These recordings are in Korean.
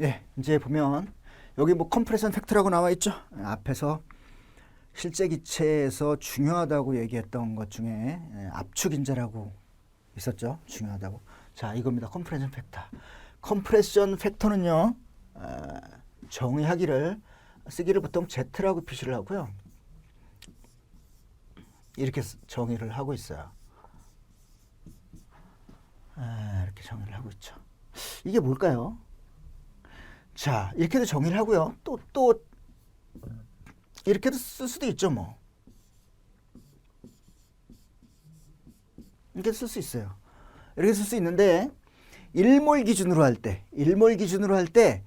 예, 이제 보면 여기 뭐 컴프레션 팩트라고 나와 있죠. 앞에서 실제 기체에서 중요하다고 얘기했던 것 중에 예, 압축 인자라고 있었죠. 중요하다고. 자, 이겁니다. 컴프레션 팩터. 컴프레션 팩터는요. 어, 정의하기를 쓰기를 보통 Z라고 표시를 하고요. 이렇게 쓰- 정의를 하고 있어요. 아, 이렇게 정의를 하고 있죠. 이게 뭘까요? 자, 이렇게도 정의를 하고요. 또, 또, 이렇게도 쓸 수도 있죠, 뭐. 이렇게 쓸 수 있어요. 이렇게 쓸 수 있는데, 일몰 기준으로 할 때, 일몰 기준으로 할 때,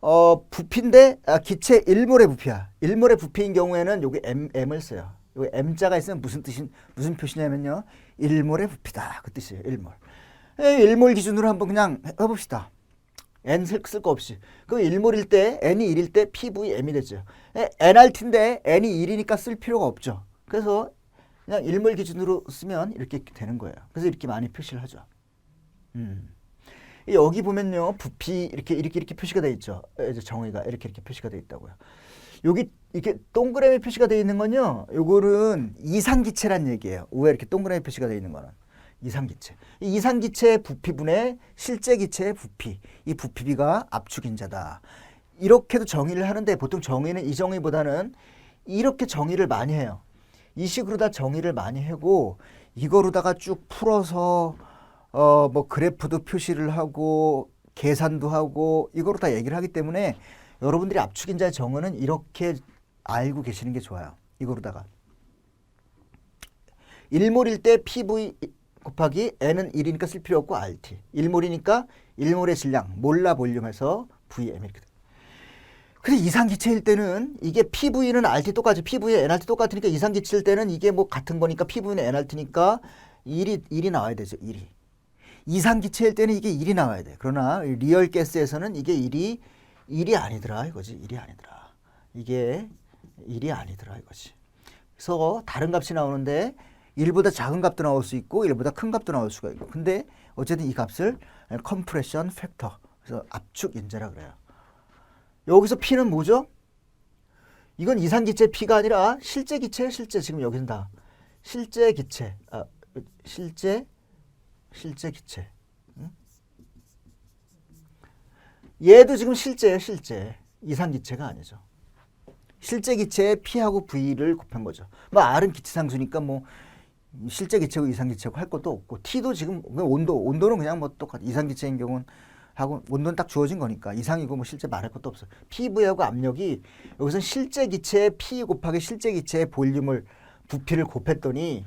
어, 부피인데, 아, 기체 일몰의 부피야. 일몰의 부피인 경우에는 여기 M, M을 써요. 여기 M자가 있으면 무슨 뜻인, 무슨 표시냐면요. 일몰의 부피다. 그 뜻이에요, 일몰. 에, 일몰 기준으로 한번 그냥 해봅시다. N 쓸 거 없이. 그럼 1몰일 때 n이 1일 때 PVM이 되죠. 에, nRT인데 n이 1이니까 쓸 필요가 없죠. 그래서 그냥 1몰 기준으로 쓰면 이렇게 되는 거예요. 그래서 이렇게 많이 표시를 하죠. 음. 여기 보면요. 부피 이렇게 이렇게 이렇게 표시가 돼 있죠. 에, 이제 정의가 이렇게 이렇게 표시가 돼 있다고요. 여기 이렇게 동그라미 표시가 돼 있는 건요. 요거는 이상 기체란 얘기예요. 왜 이렇게 동그라미 표시가 돼 있는 거는. 이상기체. 이 이상기체의 부피분의 실제 기체의 부피. 이 부피비가 압축인자다. 이렇게도 정의를 하는데 보통 정의는 이 정의보다는 이렇게 정의를 많이 해요. 이 식으로 다 정의를 많이 하고 이거로다가 쭉 풀어서 어 뭐 그래프도 표시를 하고 계산도 하고 이거로 다 얘기를 하기 때문에 여러분들이 압축인자의 정의는 이렇게 알고 계시는 게 좋아요. 이거로다가 1몰일 때 PV 곱하기 N은 1이니까 쓸 필요 없고 RT. 1몰이니까 1몰의 질량, 몰라 볼륨에서 VM 이렇게 돼. 근데 이상기체일 때는 이게 PV는 RT 똑같이 PV에 NRT 똑같으니까 이상기체일 때는 이게 뭐 같은 거니까 PV는 NRT니까 1이 1이 나와야 되죠. 1이. 이상기체일 때는 이게 1이 나와야 돼. 그러나 리얼 가스에서는 이게 1이 1이 아니더라 이거지. 1이 아니더라. 이게 1이 아니더라 이거지. 그래서 다른 값이 나오는데 1보다 작은 값도 나올 수 있고 1보다 큰 값도 나올 수가 있고 근데 어쨌든 이 값을 컴프레션 팩터 그래서 압축 인자라 그래요. 여기서 P는 뭐죠? 이건 이상기체 P가 아니라 실제 기체 실제 지금 여기는 다 실제 기체 아 실제 실제 기체 응? 얘도 지금 실제예요 실제 이상기체가 아니죠. 실제 기체의 P하고 V를 곱한 거죠. 뭐 R은 기체 상수니까 뭐 실제 기체고 이상 기체고 할 것도 없고 T도 지금 온도 온도는 그냥 뭐 똑같 이상 기체인 경우는 하고 온도는 딱 주어진 거니까 이상이고 뭐 실제 말할 것도 없어. PV하고 압력이 여기서 실제 기체의 P 곱하기 실제 기체의 볼륨을 부피를 곱했더니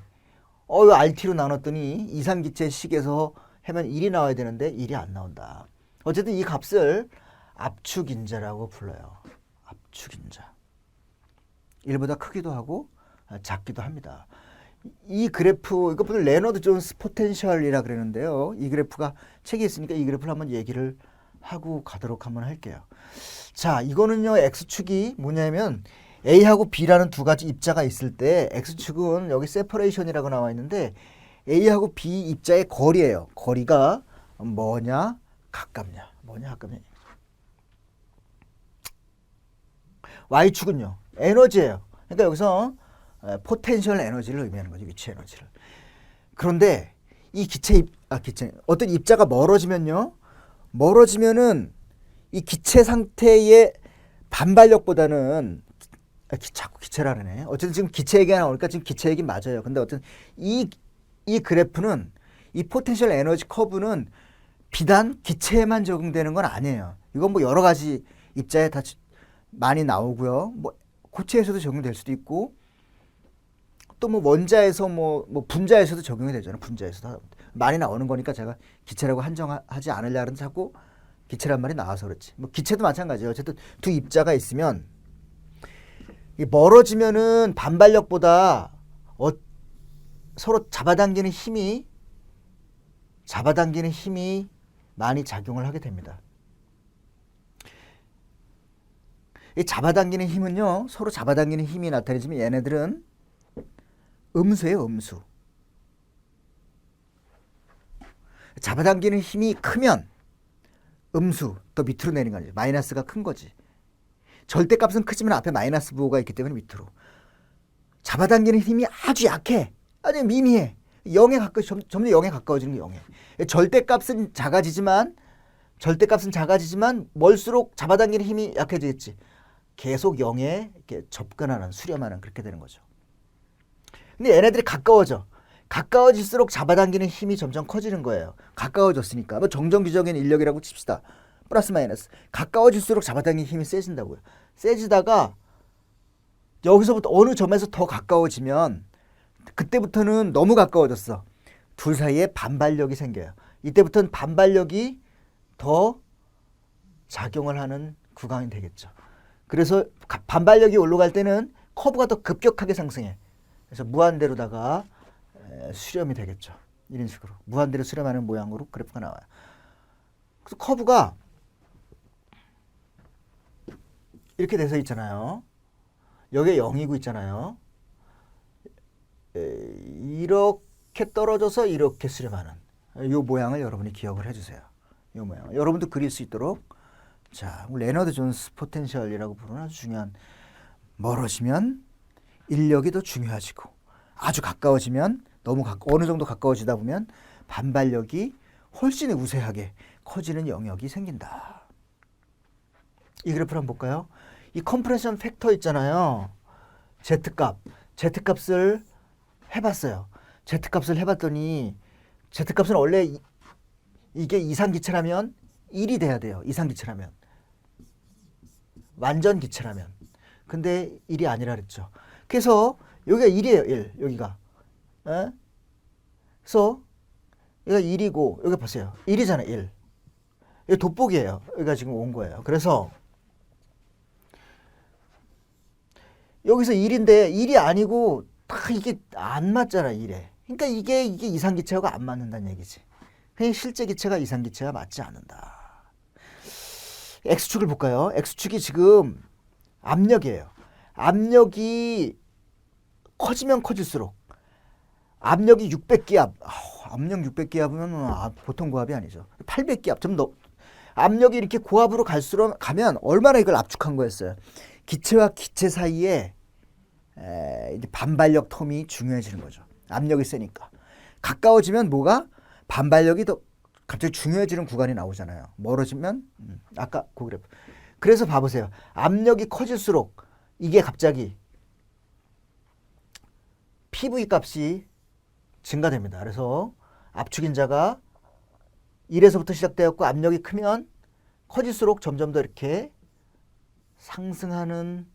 어 이거 RT로 나눴더니 이상 기체 식에서 하면 1이 나와야 되는데 1이 안 나온다. 어쨌든 이 값을 압축 인자라고 불러요. 압축 인자. 1보다 크기도 하고 아, 작기도 합니다. 이 그래프 이거 보통 레너드 존스 포텐셜이라 그러는데요. 이 그래프가 책에 있으니까 이 그래프를 한번 얘기를 하고 가도록 한번 할게요. 자, 이거는요. x축이 뭐냐면 a하고 b라는 두 가지 입자가 있을 때 x축은 여기 세퍼레이션이라고 나와 있는데 a하고 b 입자의 거리예요. 거리가 뭐냐? 가깝냐? 뭐냐? 가깝냐? y축은요. 에너지예요. 그러니까 여기서 포텐셜 에너지를 의미하는 거죠. 위치 에너지를. 그런데 이 기체 입, 아 기체 어떤 입자가 멀어지면요. 멀어지면은 이 기체 상태의 반발력보다는 아, 기, 자꾸 기체라 그러네. 어쨌든 지금 기체 얘기가 나오니까 지금 기체 얘기 맞아요. 근데 어쨌든 이, 이 그래프는 이 포텐셜 에너지 커브는 비단 기체에만 적용되는 건 아니에요. 이건 뭐 여러 가지 입자에 다 많이 나오고요. 뭐 고체에서도 적용될 수도 있고 또 뭐 원자에서 뭐, 뭐 분자에서도 적용이 되잖아요. 분자에서도 많이 나오는 거니까 제가 기체라고 한정하지 않으려 하는데 자꾸 기체란 말이 나와서 그렇지. 뭐 기체도 마찬가지예요. 어쨌든 두 입자가 있으면 이 멀어지면은 반발력보다 어, 서로 잡아당기는 힘이 잡아당기는 힘이 많이 작용을 하게 됩니다. 이 잡아당기는 힘은요 서로 잡아당기는 힘이 나타내지만 얘네들은 음수예요 음수 잡아당기는 힘이 크면 음수 더 밑으로 내린 거지. 마이너스가 큰 거지. 절대값은 크지만 앞에 마이너스 부호가 있기 때문에 밑으로. 잡아당기는 힘이 아주 약해. 아주 미미해. 0에 가까워 점, 점점 0에 가까워지는 게 0에. 절대값은 작아지지만 절대값은 작아지지만 멀수록 잡아당기는 힘이 약해지겠지. 계속 0에 이렇게 접근하는 수렴하는 그렇게 되는 거죠. 근데 얘네들이 가까워져. 가까워질수록 잡아당기는 힘이 점점 커지는 거예요. 가까워졌으니까. 뭐 정정규정인 인력이라고 칩시다. 플러스 마이너스. 가까워질수록 잡아당기는 힘이 세진다고요. 세지다가 여기서부터 어느 점에서 더 가까워지면 그때부터는 너무 가까워졌어. 둘 사이에 반발력이 생겨요. 이때부터는 반발력이 더 작용을 하는 구간이 되겠죠. 그래서 가- 반발력이 올라갈 때는 커브가 더 급격하게 상승해. 그래서 무한대로다가 에, 수렴이 되겠죠. 이런 식으로 무한대로 수렴하는 모양으로 그래프가 나와요. 그래서 커브가 이렇게 돼서 있잖아요. 여기에 0이고 있잖아요. 에, 이렇게 떨어져서 이렇게 수렴하는 이 모양을 여러분이 기억을 해주세요. 이 모양. 여러분도 그릴 수 있도록 자, 레너드 존스 포텐셜이라고 부르는 아주 중요한 멀어지면 인력이 더 중요해지고 아주 가까워지면 너무 가, 어느 정도 가까워지다 보면 반발력이 훨씬 우세하게 커지는 영역이 생긴다. 이 그래프를 한번 볼까요? 이 컴프레션 팩터 있잖아요. Z값. Z값을 해봤어요. Z값을 해봤더니 Z값은 원래 이, 이게 이상기체라면 1이 돼야 돼요. 이상기체라면. 완전 기체라면. 근데 1이 아니라 그랬죠. 그래서 여기가 1이에요. 1. 여기가. 에? 그래서 여기가 1이고 여기 보세요. 1이잖아. 1. 이거 돋보기예요. 여기가 지금 온 거예요. 그래서 여기서 1인데 1이 아니고 다 이게 안 맞잖아. 1에. 그러니까 이게 이게 이상 기체하고 안 맞는다는 얘기지. 그냥 실제 기체가 이상 기체와 맞지 않는다. X축을 볼까요? X축이 지금 압력이에요. 압력이 커지면 커질수록 압력이 600기압, 압력 600기압이면 아, 보통 고압이 아니죠. 800기압 좀 더. 압력이 이렇게 고압으로 갈수록 가면 얼마나 이걸 압축한 거였어요. 기체와 기체 사이에 에, 반발력 텀이 중요해지는 거죠. 압력이 세니까. 가까워지면 뭐가 반발력이 더 갑자기 중요해지는 구간이 나오잖아요. 멀어지면 음, 아까 그 그래프. 그래서 봐보세요. 압력이 커질수록 이게 갑자기 PV 값이 증가됩니다. 그래서 압축인자가 1에서부터 시작되었고 압력이 크면 커질수록 점점 더 이렇게 상승하는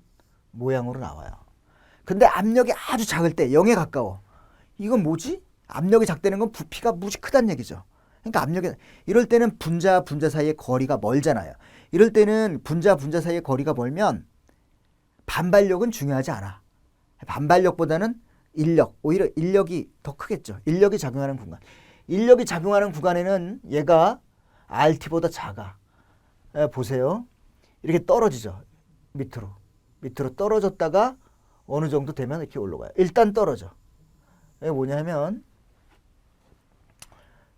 모양으로 나와요. 근데 압력이 아주 작을 때 0에 가까워. 이건 뭐지? 압력이 작다는 건 부피가 무지 크다는 얘기죠. 그러니까 압력이 이럴 때는 분자 분자 사이의 거리가 멀잖아요. 이럴 때는 분자 분자 사이의 거리가 멀면 반발력은 중요하지 않아. 반발력보다는 인력, 오히려 인력이 더 크겠죠. 인력이 작용하는 구간. 인력이 작용하는 구간에는 얘가 RT보다 작아. 에, 보세요. 이렇게 떨어지죠. 밑으로. 밑으로 떨어졌다가 어느 정도 되면 이렇게 올라가요. 일단 떨어져. 이게 뭐냐면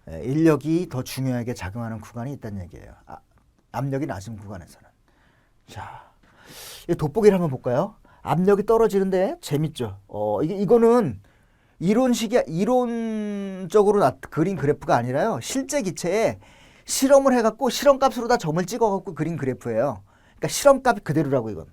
에, 인력이 더 중요하게 작용하는 구간이 있다는 얘기예요. 아, 압력이 낮은 구간에서는. 자, 이 돋보기를 한번 볼까요? 압력이 떨어지는데 재밌죠. 어, 이게 이거는 이론식이 이론적으로 나, 그린 그래프가 아니라요. 실제 기체에 실험을 해갖고 실험값으로 다 점을 찍어갖고 그린 그래프예요. 그러니까 실험값 그대로라고 이건.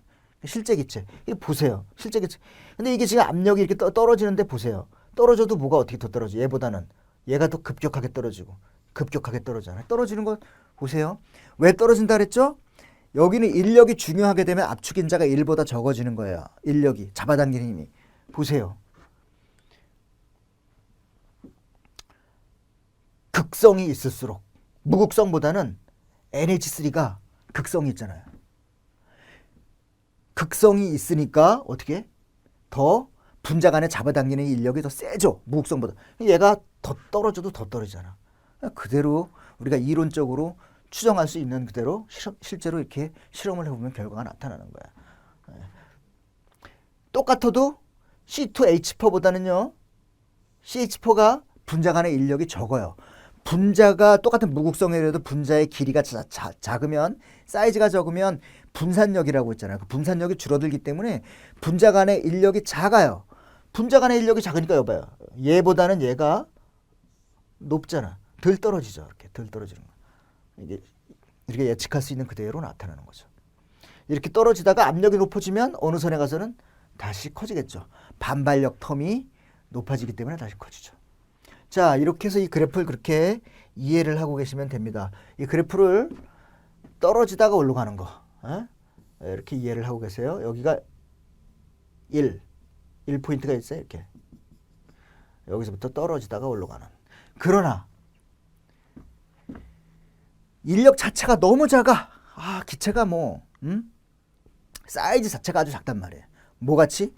실제 기체. 이거 보세요. 실제 기체. 근데 이게 지금 압력이 이렇게 떠, 떨어지는데 보세요. 떨어져도 뭐가 어떻게 더 떨어져? 얘보다는 얘가 더 급격하게 떨어지고 급격하게 떨어지잖아요. 떨어지는 거 보세요. 왜 떨어진다 그랬죠? 여기는 인력이 중요하게 되면 압축 인자가 1보다 적어지는 거예요. 인력이 잡아당기는 힘이. 보세요. 극성이 있을수록 무극성보다는 NH3가 극성이 있잖아요. 극성이 있으니까 어떻게 더 분자 간에 잡아당기는 인력이 더 세죠. 무극성보다. 얘가 더 떨어져도 더 떨어지잖아. 그대로 우리가 이론적으로 추정할 수 있는 그대로 실험, 실제로 이렇게 실험을 해보면 결과가 나타나는 거야. 예. 똑같아도 C2H4보다는요, CH4가 분자 간의 인력이 적어요. 분자가 똑같은 무극성이라도 분자의 길이가 자, 자, 작으면 사이즈가 적으면 분산력이라고 했잖아요. 그 분산력이 줄어들기 때문에 분자 간의 인력이 작아요. 분자 간의 인력이 작으니까 여봐요. 얘보다는 얘가 높잖아. 덜 떨어지죠. 이렇게 덜 떨어지는 거. 이게 이렇게 예측할 수 있는 그대로 나타나는 거죠. 이렇게 떨어지다가 압력이 높아지면 어느 선에 가서는 다시 커지겠죠. 반발력 텀이 높아지기 때문에 다시 커지죠. 자, 이렇게 해서 이 그래프를 그렇게 이해를 하고 계시면 됩니다. 이 그래프를 떨어지다가 올라가는 거. 어? 이렇게 이해를 하고 계세요. 여기가 1. 1포인트가 있어요. 이렇게. 여기서부터 떨어지다가 올라가는. 그러나 인력 자체가 너무 작아. 아, 기체가 뭐, 음? 사이즈 자체가 아주 작단 말이에요. 뭐같이?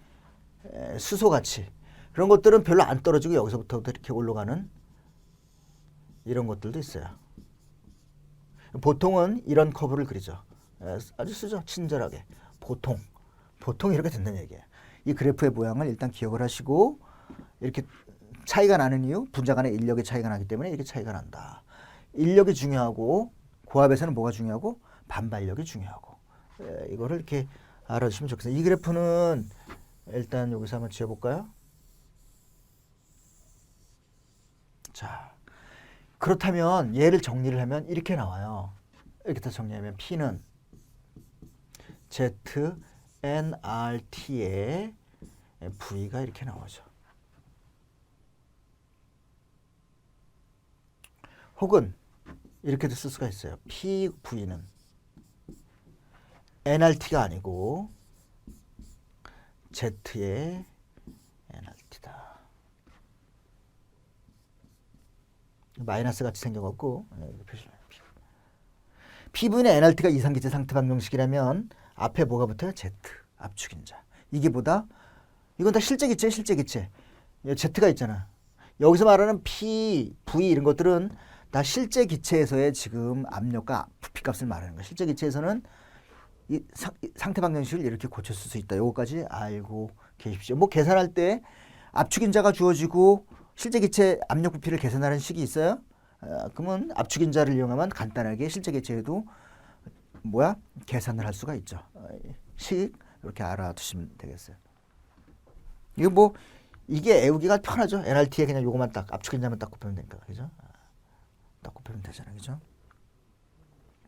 에, 수소같이. 그런 것들은 별로 안 떨어지고 여기서부터 이렇게 올라가는 이런 것들도 있어요. 보통은 이런 커브를 그리죠. 에, 아주 쓰죠. 친절하게. 보통. 보통 이렇게 된다는 얘기예요. 이 그래프의 모양을 일단 기억을 하시고 이렇게 차이가 나는 이유 분자 간의 인력의 차이가 나기 때문에 이렇게 차이가 난다. 인력이 중요하고 고압에서는 뭐가 중요하고 반발력이 중요하고 에, 이거를 이렇게 알아주시면 좋겠어요. 이 그래프는 일단 여기서 한번 지어볼까요? 자 그렇다면 얘를 정리를 하면 이렇게 나와요. 이렇게 다 정리하면 P는 Z NRT의 V가 이렇게 나오죠. 혹은 이렇게도 쓸 수가 있어요. PV는 NRT가 아니고 Z의 NRT다. 마이너스 같이 생겨갖고 해요. PV는 NRT가 이상기체 상태 방정식이라면 앞에 뭐가 붙어요? Z 압축인자. 이게 보다 이건 다 실제 기체 실제 기체. Z가 있잖아. 여기서 말하는 P, V 이런 것들은 다 실제 기체에서의 지금 압력과 부피값을 말하는 거야. 실제 기체에서는 이 상, 이 상태 방정식을 이렇게 고쳤을 수 있다. 요거까지 알고 계십시오. 뭐 계산할 때 압축 인자가 주어지고 실제 기체 압력 부피를 계산하는 식이 있어요. 아, 그러면 압축 인자를 이용하면 간단하게 실제 기체에도 뭐야 계산을 할 수가 있죠. 어, 식 이렇게 알아두시면 되겠어요. 이거 뭐 이게 애우기가 편하죠. NRT에 그냥 요거만 딱 압축 인자만 딱 곱하면 되니까 그죠? 아, 딱 곱하면 되잖아요, 그죠?